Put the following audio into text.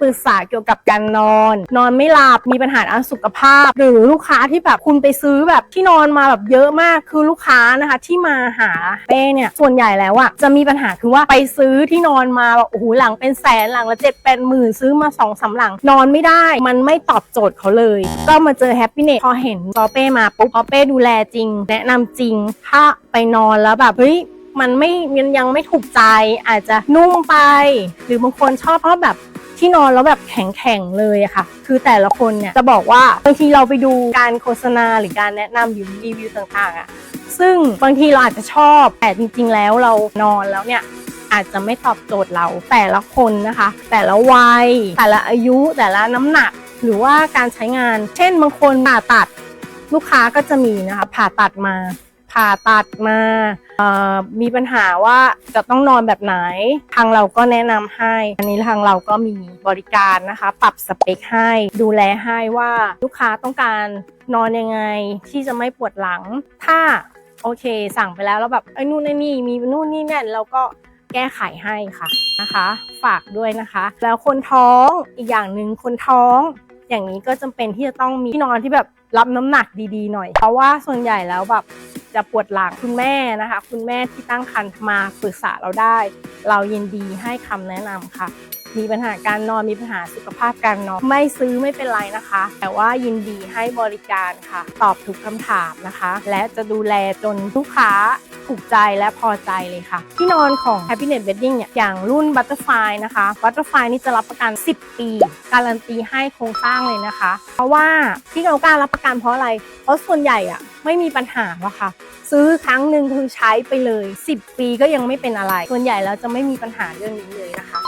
ปรึกษาเกี่ยวกับการนอน นอนไม่หลับมีปัญหาด้านสุขภาพ หรือลูกค้าที่แบบคุณไปซื้อแบบที่นอนมาแบบเยอะมากคือลูกค้านะคะ ที่มาหาเป้เนี่ยส่วนใหญ่แล้วอะจะมีปัญหาคือว่าไปซื้อที่นอนมาแบบโอ้โหหลังเป็นแสนหลังละเจ็ดแปดหมื่นซื้อมาสองสามหลัง นอนไม่ได้ มันไม่ตอบโจทย์เขาเลย ก็มาเจอแฮปปี้เนพอเห็นซอเป้มาปุ๊บซอเป้ดูแลจริง แนะนำจริง ถ้าไปนอนแล้วแบบเฮ้ยมันไม่มันยังไม่ถูกใจอาจจะนุ่มไป หรือบางคนชอบเพราะแบบ ที่นอนแล้วแบบแข็งๆเลยอะค่ะ คือแต่ละคนเนี่ยจะบอกว่าบางทีเราไปดูการโฆษณาหรือการแนะนำหรือรีวิวต่างๆอะซึ่งบางทีเราอาจจะชอบแต่จริง ๆ แล้วเรานอนแล้วเนี่ยอาจจะไม่ตอบโจทย์เราแต่ละคนนะคะ แต่ละวัย แต่ละอายุแต่ละน้ำหนัก หรือว่าการใช้งาน เช่นบางคนผ่าตัดลูกค้าก็จะมีนะคะ ผ่าตัดมา ผ่าตัดมามีปัญหาว่าจะต้องนอนแบบไหน ทางเราก็แนะนำให้ อันนี้ทางเราก็มีบริการนะคะ ปรับสเปคให้ ดูแลให้ว่าลูกค้าต้องการนอนยังไงที่จะไม่ปวดหลัง ถ้าโอเค สั่งไปแล้วแล้วแบบไอ้นู่นไอ้นี่มีนู่นนี่นั่นเราก็แก้ไขให้ค่ะนะคะ ฝากด้วยนะคะ แล้วคนท้องอีกอย่างหนึ่งคนท้อง อย่างนี้ก็จำเป็นที่จะต้องมีที่นอนที่แบบรับน้ำหนักดีๆหน่อย เพราะว่าส่วนใหญ่แล้วแบบจะปวดหลังคุณแม่นะคะ คุณแม่ที่ตั้งครรภ์มาปรึกษาเราได้ เรายินดีให้คำแนะนำค่ะ มีปัญหาการนอนมีปัญหาสุขภาพการนอนไม่ซื้อไม่เป็นไรนะคะ แต่ว่ายินดีให้บริการค่ะ ตอบทุกคำถามนะคะ และจะดูแลจนลูกค้า ถูกใจและพอใจเลยค่ะ ที่นอนของ Happiness Bedding เนี่ยอย่างรุ่น Butterfly นะคะ Butterfly นี่จะรับประกัน 10 ปี การันตีให้โครงสร้างเลยนะคะ เพราะว่าที่เรากล้ารับประกันเพราะอะไร เพราะส่วนใหญ่อะไม่มีปัญหาหรอกค่ะ ซื้อครั้งหนึ่งคือใช้ไปเลย 10 ปีก็ยังไม่เป็นอะไร ส่วนใหญ่แล้วจะไม่มีปัญหาเรื่องนี้เลยนะคะ